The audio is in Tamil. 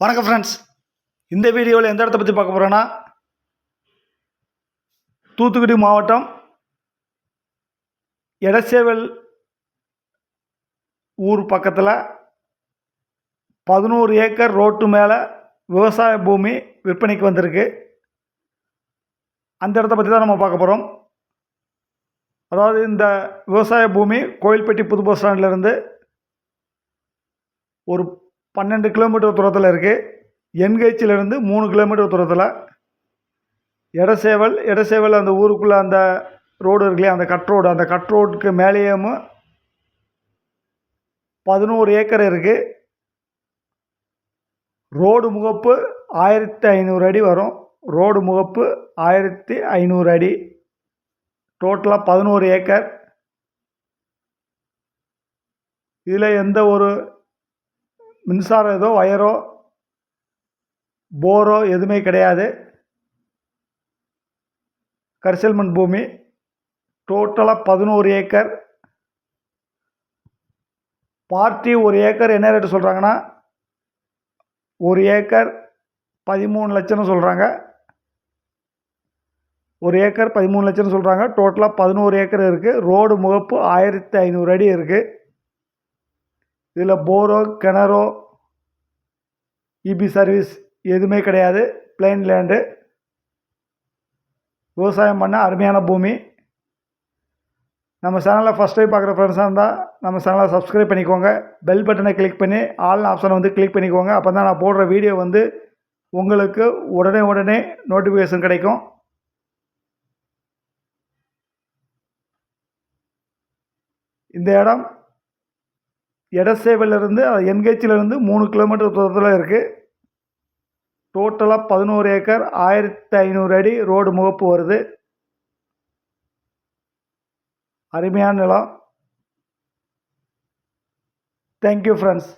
வணக்கம் ஃப்ரெண்ட்ஸ் இந்த வீடியோவில் எந்த இடத்த பற்றி பார்க்க போகிறோன்னா தூத்துக்குடி மாவட்டம் எடசேவல் ஊர் பக்கத்தில் பதினோரு ஏக்கர் ரோட்டு மேலே விவசாய பூமி விற்பனைக்கு வந்திருக்கு. அந்த இடத்த பற்றி தான் நம்ம பார்க்க போகிறோம் அதாவது இந்த விவசாய பூமி கோயில்பட்டி புது பஸ் ஸ்டாண்ட்லேருந்து ஒரு பன்னெண்டு கிலோமீட்டர் தூரத்தில் இருக்குது என்கேச்சிலேருந்து மூணு கிலோமீட்டர் தூரத்தில். இடசேவல் இடசேவல் அந்த ஊருக்குள்ளே அந்த ரோடு இருக்குல்லையா அந்த கட் ரோடு. அந்த கட் ரோடுக்கு மேலேயும் பதினோரு ஏக்கர் இருக்குது ரோடு முகப்பு ஆயிரத்தி ஐநூறு அடி வரும். ரோடு முகப்பு ஆயிரத்தி ஐநூறு அடி. டோட்டலாக பதினோரு ஏக்கர். இதில் எந்த ஒரு மின்சாரம் ஏதோ ஒயரோ போரோ எதுவுமே கிடையாது. கரிசல் மண் பூமி டோட்டலாக பதினோரு ஏக்கர். பார்ட்டி ஒரு ஏக்கர் என்ன ரேட்டு சொல்கிறாங்கன்னா ஒரு ஏக்கர் பதிமூணு லட்சம்னு சொல்கிறாங்க ஒரு ஏக்கர் பதிமூணு லட்சம்னு சொல்கிறாங்க டோட்டலாக பதினோரு ஏக்கர் இருக்குது ரோடு முகப்பு ஆயிரத்தி ஐநூறு அடி இருக்குது இதில் போரோ கிணறோ இபி சர்வீஸ் எதுவுமே கிடையாது. பிளைன் லேண்டு விவசாயம் பண்ண அருமையான பூமி. நம்ம சேனலை ஃபஸ்ட் டைம் பார்க்குற ஃப்ரெண்ட்ஸாக இருந்தால் நம்ம சேனலை சப்ஸ்கிரைப் பண்ணிக்கோங்க. பெல் பட்டனை கிளிக் பண்ணி ஆல் ஆப்ஷனை வந்து கிளிக் பண்ணிக்கோங்க. அப்போ தான் நான் போடுற வீடியோ வந்து உங்களுக்கு உடனே உடனே நோட்டிஃபிகேஷன் கிடைக்கும். இந்த இடம் எடசேவிலிருந்து என்கேச்சிலிருந்து மூணு கிலோமீட்டர் தூரத்தில் இருக்குது டோட்டலாக பதினோரு ஏக்கர் ஆயிரத்தி ஐநூறு அடி ரோடு முகப்பு வருது. அருமையான நிலம். Thank you friends